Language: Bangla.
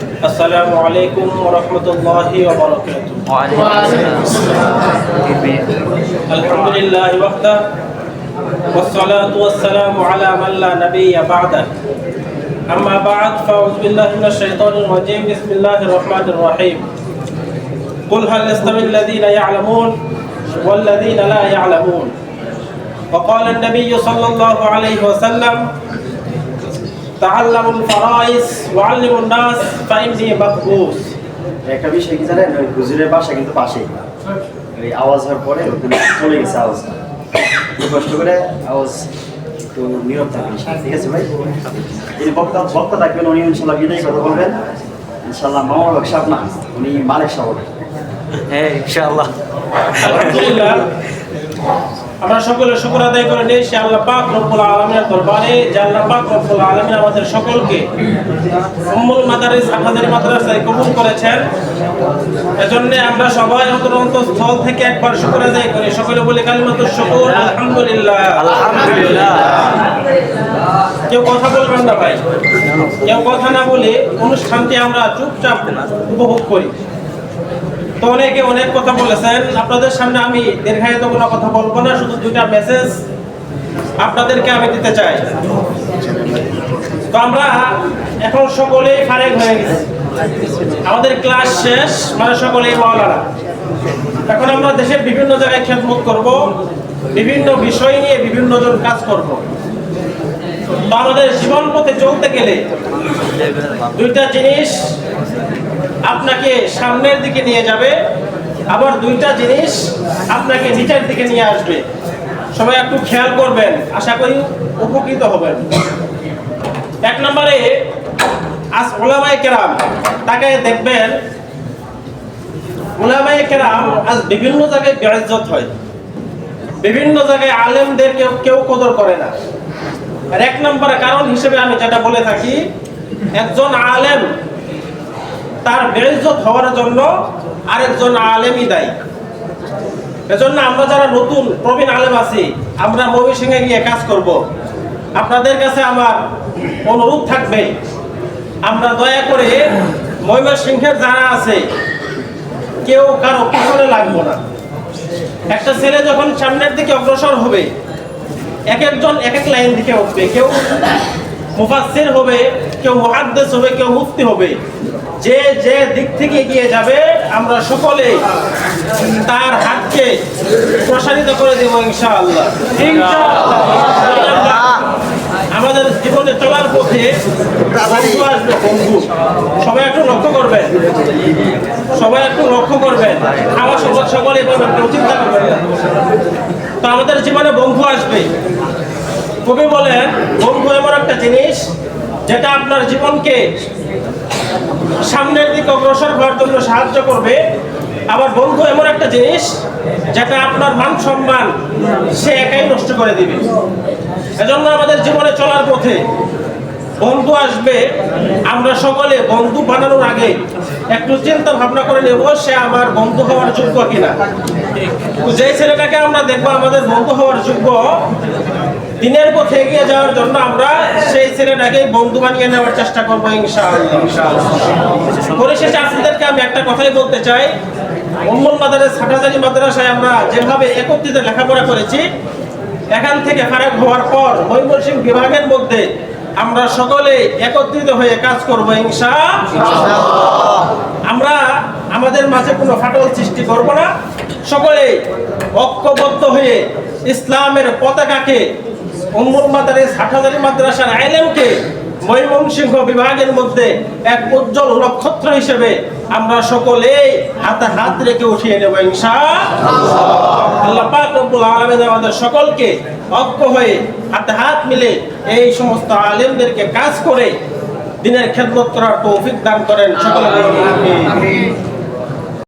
السلام عليكم ورحمة الله وبركاته. الحمد لله وحده والصلاة والسلام على من لا نبي بعده. أما بعد فأعوذ بالله من الشيطان الرجيم. بسم الله الرحمن الرحيم. قل هل يستوي الذين يعلمون والذين لا يعلمون؟ وقال النبي صلى الله عليه وسلم তাহাল্লামুল ফারাইস ওয়াল্লিমুন নাস ফাইনি মাহবুস একটা বিষয় কি জানেন? ওই হুজুরের বাসা কিন্তু পাশেই। না ওই আওয়াজ হওয়ার পরে ওখানে চলে গেছে আওয়াজটা কষ্ট করে আওয়াজ একটু নীরব থাকবে ঠিক আছে ভাই? যিনি বক্তা বক্তা থাকবেন উনি ইনশাল্লাহ বিদায় কথা বলবেন। ইনশাল্লাহ মামার বাক্স না উনি মালিক সাহেব। হ্যাঁ ইনশাল্লাহ আমরা সকলে শুকর আদায় করে নিই সে আল্লাহ পাক রব্বুল আলমিনের দরবারে যে আল্লাহ পাক রব্বুল আলমিন আমাদের সকলকে উম্মুল মাদারিস হাফাজারি মাদ্রাসায় কবুল করেছেন। এজন্য আমরা সবাই অন্তরন্ত স্থল থেকে একবার শুকর আদায় করি। সকলে বলি কালিমাতুর শুকর আলহামদুলিল্লাহ। আলহামদুলিল্লাহ। কেউ কথা বলবেন না ভাই? কেউ কথা না বলে অনুষ্ঠানটি আমরা চুপচাপ উপভোগ করি। তো অনেকে অনেক কথা বলেছেন। আপনাদের সামনে আমি দীর্ঘায়িত কোনো কথা বলব না, শুধু দুইটা মেসেজ আপনাদেরকে আমি দিতে চাই। তো আমরা এখন সকলেই ফারেক হয়ে গেছি। আমাদের ক্লাস শেষ মানে সকলেই মহলারা এখন আমরা দেশের বিভিন্ন জায়গায় খেদমত করব, বিভিন্ন বিষয় নিয়ে বিভিন্ন জন কাজ করব। তো আমাদের জীবন পথে চলতে গেলে দুইটা জিনিস আপনাকে সামনের দিকে নিয়ে যাবে, আবার দুইটা জিনিস আপনাকে নিচের দিকে নিয়ে আসবে। সবাই একটু খেয়াল করবেন, আশা করি উপকৃত হবেন। এক নম্বরে আজ ওলামাই কেরাম, তাকে দেখবেন ওলামাই কেরাম আজ বিভিন্ন জায়গায় বেড়াজত হয়। বিভিন্ন জায়গায় আলেমদের কেউ কেউ কদর করে না। আর এক নম্বরে কারণ হিসেবে আমি যেটা বলে থাকি, একজন আলেম তার বেইজ্জত হওয়ার জন্য আরেকজন আলেমই দায়ী। এজন্য আমরা যারা নতুন, প্রবীণ আলেম আছি, আমরা মবি সিংহে গিয়ে কাজ করব। আপনাদের কাছে আমার অনুরোধ থাকবে, আমরা দয়া করে ময়মর সিংহের যারা আছে, কেউ কারও পিছনে লাগবো না। একটা ছেলে যখন সামনের দিকে অগ্রসর হবে, এক একজন এক এক লাইন দিকে উঠবে, কেউ মুফাসসির হবে, কেউ মুহাদ্দিস হবে, কেউ মুফতি হবে। যে যে দিক থেকে এগিয়ে যাবে, আমরা সকলে তার হাতকে প্রসারিত করে দেব ইনশাআল্লাহ। আমাদের জীবনে চলার পথে আসবে সবাই একটু লক্ষ্য করবেন। সবাই একটু লক্ষ্য করবেন। আমার সকল সকলে চিন্তা করবেন। তো আমাদের জীবনে বন্ধু আসবে। কবি বলেন বন্ধু এমন একটা জিনিস যেটা আপনার জীবনকে সামনের দিকে অগ্রসর হওয়ার জন্য সাহায্য করবে। আবার বন্ধু এমন একটা জিনিস যেটা আপনার মান সম্মান সে একাই নষ্ট করে দিবে। এজন্য আমাদের জীবনে চলার পথে বন্ধু আসবে। আমরা সকলে বন্ধু বানানোর আগে একটু চিন্তা ভাবনা করে নেব, সে আমার বন্ধু হওয়ার যোগ্য কিনা। যে ছেলেটাকে আমরা দেখব, আমাদের বন্ধু হওয়ার যোগ্য দিনের পথে এগিয়ে যাওয়ার জন্য আমরা সেই ছেলেটাকে বন্ধু বানিয়ে নেওয়ার চেষ্টা করব পরিশেষে আপনাদেরকে আমি একটা কথাই বলতে চাই। উম্মুল মাদারের ছাটাজারি মাদ্রাসায় আমরা যেভাবে একত্রিত লেখাপড়া করেছি, এখান থেকে ফারাক হওয়ার পর ময়মনসিংহ বিভাগের মধ্যে আমরা সকলে একত্রিত হয়ে কাজ করব ইনশা আমরা আমাদের মাঝে কোনো ফাটল সৃষ্টি করব না। সকলে ঐক্যবদ্ধ হয়ে ইসলামের পতাকাকে উম্মুল মাদারিস হাটহাজারি মাদ্রাসার আইলেমকে ময়মনসিংহ বিভাগের মধ্যে এক উজ্জ্বল নক্ষত্র হিসেবে আমরা সকলে হাতে হাত রেখে উঠিয়ে নেব ইনশা আল্লাহ পাক রব্বুল আলামিন আমাদের সকলকে ঐক্য হয়ে হাতে হাত মিলে এই সমস্ত আলেমদেরকে কাজ করে দিনের খেদমত করার তৌফিক দান করেন। সকলে আমিন।